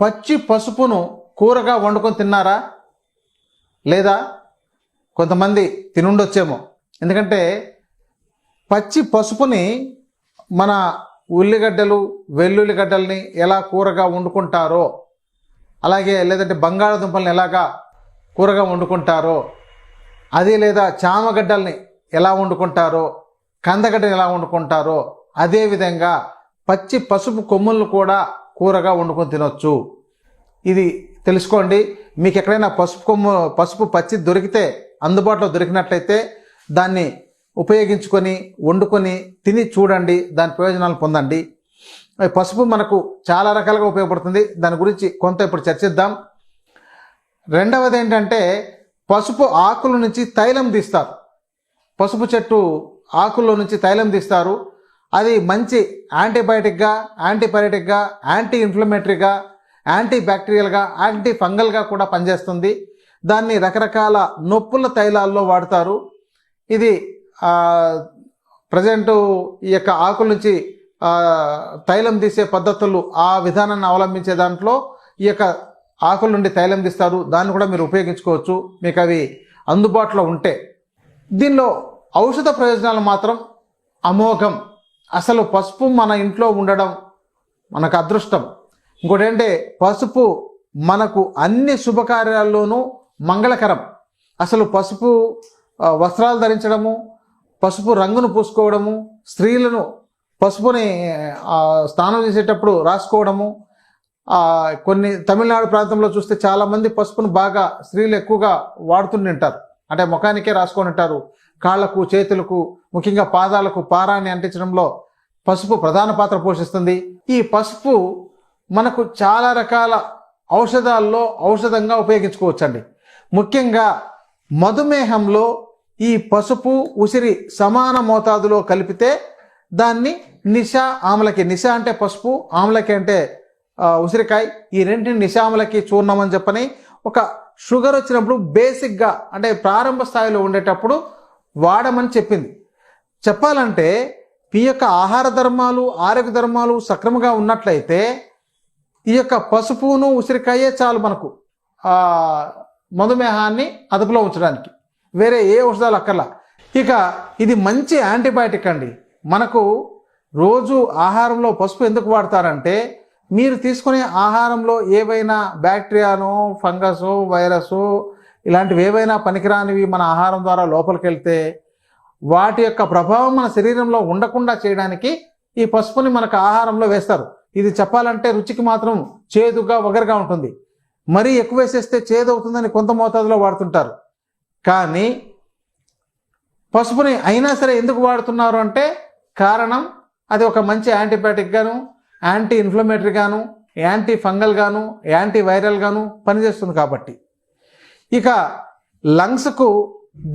పచ్చి పసుపును కూరగా వండుకొని తిన్నారా? లేదా కొంతమంది తినుండొచ్చేమో. ఎందుకంటే పచ్చి పసుపుని మన ఉల్లిగడ్డలు వెల్లుల్లిగడ్డల్ని ఎలా కూరగా వండుకుంటారో అలాగే లేదంటే బంగాళాదుంపల్ని ఎలాగా కూరగా వండుకుంటారో అది లేదా చామగడ్డల్ని ఎలా వండుకుంటారో కందగడ్డని ఎలా వండుకుంటారో అదేవిధంగా పచ్చి పసుపు కొమ్ములను కూడా కూరగా వండుకొని తినొచ్చు. ఇది తెలుసుకోండి. మీకు ఎక్కడైనా పసుపు కొమ్ము పసుపు పచ్చి దొరికితే అందుబాటులో దొరికినట్లయితే దాన్ని ఉపయోగించుకొని వండుకొని తిని చూడండి. దాని ప్రయోజనాలు పొందండి. పసుపు మనకు చాలా రకాలుగా ఉపయోగపడుతుంది. దాని గురించి కొంత ఇప్పుడు చర్చిద్దాం. రెండవది ఏంటంటే పసుపు ఆకుల నుంచి తైలం తీస్తారు. పసుపు చెట్టు ఆకుల్లో నుంచి తైలం తీస్తారు. అది మంచి యాంటీబయాటిక్గా యాంటీపైరటిక్గా యాంటీ ఇన్ఫ్లమేటరీగా యాంటీ బ్యాక్టీరియల్గా యాంటీ ఫంగల్గా కూడా పనిచేస్తుంది. దాన్ని రకరకాల నొప్పుల తైలాల్లో వాడతారు. ఇది ప్రజెంట్ ఈ యొక్క ఆకుల నుంచి తైలం తీసే పద్ధతులు ఆ విధానాన్ని అవలంబించే దాంట్లో ఈ యొక్క ఆకుల నుండి తైలం తీస్తారు. దాన్ని కూడా మీరు ఉపయోగించుకోవచ్చు. మీకు అవి అందుబాటులో ఉంటే. దీనిలో ఔషధ ప్రయోజనాలు మాత్రం అమోఘం. అసలు పసుపు మన ఇంట్లో ఉండడం మనకు అదృష్టం. ఇంకోటి అంటే పసుపు మనకు అన్ని శుభకార్యాల్లోనూ మంగళకరం. అసలు పసుపు వస్త్రాలు ధరించడము పసుపు రంగును పూసుకోవడము స్త్రీలను పసుపుని స్నానం చేసేటప్పుడు రాసుకోవడము కొన్ని తమిళనాడు ప్రాంతంలో చూస్తే చాలామంది పసుపును బాగా స్త్రీలు ఎక్కువగా వాడుతుంటారు అంటే ముఖానికే రాసుకొని ఉంటారు కాళ్ళకు చేతులకు ముఖ్యంగా పాదాలకు పారాన్ని అంటించడంలో పసుపు ప్రధాన పాత్ర పోషిస్తుంది. ఈ పసుపు మనకు చాలా రకాల ఔషధాల్లో ఔషధంగా ఉపయోగించుకోవచ్చండి. ముఖ్యంగా మధుమేహంలో ఈ పసుపు ఉసిరి సమాన మోతాదులో కలిపితే దాన్ని నిశ ఆమలకి నిశ అంటే పసుపు ఆమలకి అంటే ఉసిరికాయ ఈ రెంటిని నిశామలకి చూర్ణం అని చెప్పని ఒక షుగర్ వచ్చినప్పుడు బేసిక్గా అంటే ప్రారంభ స్థాయిలో ఉండేటప్పుడు వాడమని చెప్పింది. చెప్పాలంటే ఈ యొక్క ఆహార ధర్మాలు ఆరోగ్య ధర్మాలు సక్రమంగా ఉన్నట్లయితే ఈ యొక్క పసుపును ఉసిరికాయే చాలు మనకు. మధుమేహాన్ని అదుపులో ఉంచడానికి. వేరే ఏ ఔషధాలు అక్కర్లా. ఇక ఇది మంచి యాంటీబయాటిక్ అండి. మనకు రోజు ఆహారంలో పసుపు ఎందుకు వాడతారంటే మీరు తీసుకునే ఆహారంలో ఏవైనా బ్యాక్టీరియానో ఫంగస్ వైరస్ ఇలాంటివి ఏవైనా పనికిరానివి మన ఆహారం ద్వారా లోపలికి వెళ్తే వాటి యొక్క ప్రభావం మన శరీరంలో ఉండకుండా చేయడానికి ఈ పసుపుని మనకు ఆహారంలో వేస్తారు. ఇది చెప్పాలంటే రుచికి మాత్రం చేదుగా వగరుగా ఉంటుంది. మరీ ఎక్కువ వేసేస్తే చేదు అవుతుందని కొంత మోతాదులో వాడుతుంటారు. కానీ పసుపుని అయినా సరే ఎందుకు వాడుతున్నారు అంటే కారణం అది ఒక మంచి యాంటీబయాటిక్గాను యాంటీ ఇన్ఫ్లమేటరీ గాను యాంటీ ఫంగల్ గాను యాంటీ వైరల్ గాను పనిచేస్తుంది కాబట్టి. ఇక లంగ్స్కు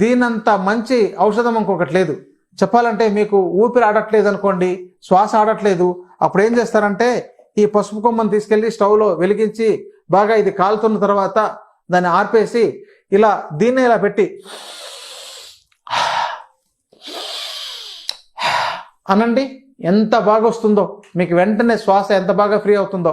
దీనంత మంచి ఔషధం ఇంకొకటి లేదు. చెప్పాలంటే మీకు ఊపిరి ఆడట్లేదు అనుకోండి శ్వాస ఆడట్లేదు అప్పుడు ఏం చేస్తారంటే ఈ పసుపు కొమ్మను తీసుకెళ్ళి స్టవ్లో వెలిగించి బాగా ఇది కాలుతున్న తర్వాత దాన్ని ఆర్పేసి ఇలా దీన్నే ఇలా పెట్టి అనండి ఎంత బాగా వస్తుందో మీకు వెంటనే శ్వాస ఎంత బాగా ఫ్రీ అవుతుందో.